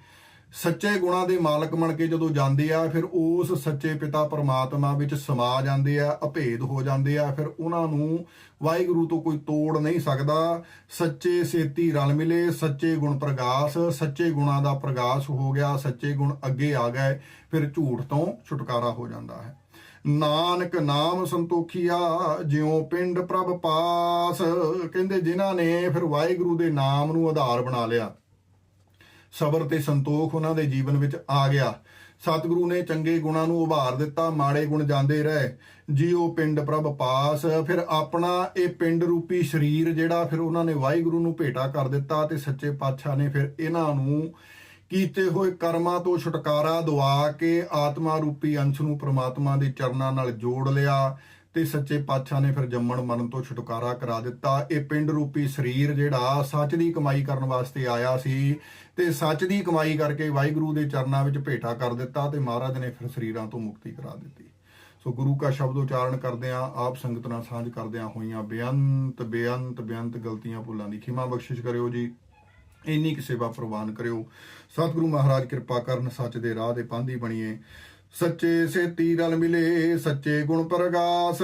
ਸੱਚੇ ਗੁਣਾਂ ਦੇ ਮਾਲਕ ਬਣ ਕੇ ਜਦੋਂ ਜਾਂਦੇ ਆ, ਫਿਰ ਉਸ ਸੱਚੇ ਪਿਤਾ ਪਰਮਾਤਮਾ ਵਿੱਚ ਸਮਾ ਜਾਂਦੇ ਆ, ਅਭੇਦ ਹੋ ਜਾਂਦੇ ਆ, ਫਿਰ ਉਹਨਾਂ ਨੂੰ ਵਾਹਿਗੁਰੂ ਤੋਂ ਕੋਈ ਤੋੜ ਨਹੀਂ ਸਕਦਾ। ਸੱਚੇ ਸੇਤੀ ਰਲ ਮਿਲੇ, ਸੱਚੇ ਗੁਣ ਪ੍ਰਗਾਸ, ਸੱਚੇ ਗੁਣਾਂ ਦਾ ਪ੍ਰਗਾਸ ਹੋ ਗਿਆ, ਸੱਚੇ ਗੁਣ ਅੱਗੇ ਆ ਗਏ, ਫਿਰ ਝੂਠ ਤੋਂ ਛੁਟਕਾਰਾ ਹੋ ਜਾਂਦਾ ਹੈ। ਨਾਨਕ ਨਾਮ ਸੰਤੋਖੀਆ, ਜਿਉ ਪਿੰਡ ਪ੍ਰਭ ਪਾਸ, ਕਹਿੰਦੇ ਜਿਨ੍ਹਾਂ ਨੇ ਫਿਰ ਵਾਹਿਗੁਰੂ ਦੇ ਨਾਮ ਨੂੰ ਆਧਾਰ ਬਣਾ ਲਿਆ। ਸਬਰ ਤੇ ਸੰਤੋਖ ਉਹਨਾਂ ਦੇ ਜੀਵਨ ਵਿੱਚ ਆ ਗਿਆ। ਸਤਿਗੁਰੂ ਨੇ ਚੰਗੇ ਗੁਣਾਂ ਨੂੰ ਉਭਾਰ ਦਿੱਤਾ, ਮਾੜੇ ਗੁਣ ਜਾਂਦੇ ਰਹੇ। ਜਿਉ ਪਿੰਡ ਪ੍ਰਭ ਪਾਸ, ਫਿਰ ਆਪਣਾ ਇਹ ਪਿੰਡ ਰੂਪੀ ਸਰੀਰ ਜਿਹੜਾ ਫਿਰ ਉਹਨਾਂ ਨੇ ਵਾਹਿਗੁਰੂ ਨੂੰ ਭੇਟਾ ਕਰ ਦਿੱਤਾ ਤੇ ਸੱਚੇ ਪਾਤਸ਼ਾਹ ਨੇ ਫਿਰ ਇਹਨਾਂ ਨੂੰ ਕੀਤੇ ਹੋਏ ਕਰਮਾਂ ਤੋਂ ਛੁਟਕਾਰਾ ਦਵਾ ਕੇ ਆਤਮਾ ਰੂਪੀ ਅੰਸ਼ ਨੂੰ ਪ੍ਰਮਾਤਮਾ ਦੇ ਚਰਨਾਂ ਨਾਲ ਜੋੜ ਲਿਆ। ਤੇ ਸੱਚੇ ਪਾਤਸ਼ਾਹ ਨੇ ਫਿਰ ਜੰਮਣ ਮਰਨ ਤੋਂ ਛੁਟਕਾਰਾ ਕਰਾ ਦਿੱਤਾ। ਇਹ ਪਿੰਡ ਰੂਪੀ ਸਰੀਰ ਜਿਹੜਾ ਸੱਚ ਦੀ ਕਮਾਈ ਕਰਨ ਵਾਸਤੇ ਆਇਆ ਸੀ ਤੇ ਸੱਚ ਦੀ ਕਮਾਈ ਕਰਕੇ ਵਾਹਿਗੁਰੂ ਦੇ ਚਰਨਾਂ ਵਿੱਚ ਭੇਟਾ ਕਰ ਦਿੱਤਾ ਤੇ ਮਹਾਰਾਜ ਨੇ ਫਿਰ ਸਰੀਰਾਂ ਤੋਂ ਮੁਕਤੀ ਕਰਾ ਦਿੱਤੀ। ਸੋ ਗੁਰੂ ਕਾ ਸ਼ਬਦ ਉਚਾਰਨ ਕਰਦਿਆਂ ਆਪ ਸੰਗਤ ਨਾਲ ਸਾਂਝ ਕਰਦਿਆਂ ਹੋਈਆਂ ਬੇਅੰਤ ਬੇਅੰਤ ਬੇਅੰਤ ਗਲਤੀਆਂ ਭੁੱਲਾਂ ਦੀ ਖਿਮਾ ਬਖਸ਼ਿਸ਼ ਕਰਿਓ ਜੀ। ਇੰਨੀ ਕਿ ਸੇਵਾ ਪ੍ਰਵਾਨ ਕਰਿਓ। ਸਤਿਗੁਰੂ ਮਹਾਰਾਜ ਕਿਰਪਾ ਕਰਨ ਸੱਚ ਦੇ ਰਾਹ ਦੇ ਪਾਂਧੀ ਬਣੀਏ। ਸੱਚੇ ਸੇਤੀ ਰਲ ਮਿਲੇ, ਸੱਚੇ ਗੁਣ ਪ੍ਰਗਾਸ।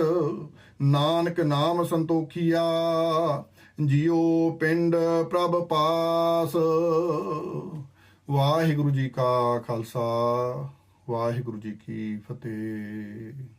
ਨਾਨਕ ਨਾਮ ਸੰਤੋਖੀਆ ਜਿਉ ਪਿੰਡ ਪ੍ਰਭ ਪਾਸ। ਵਾਹਿਗੁਰੂ ਜੀ ਕਾ ਖਾਲਸਾ, ਵਾਹਿਗੁਰੂ ਜੀ ਕੀ ਫਤਿਹ।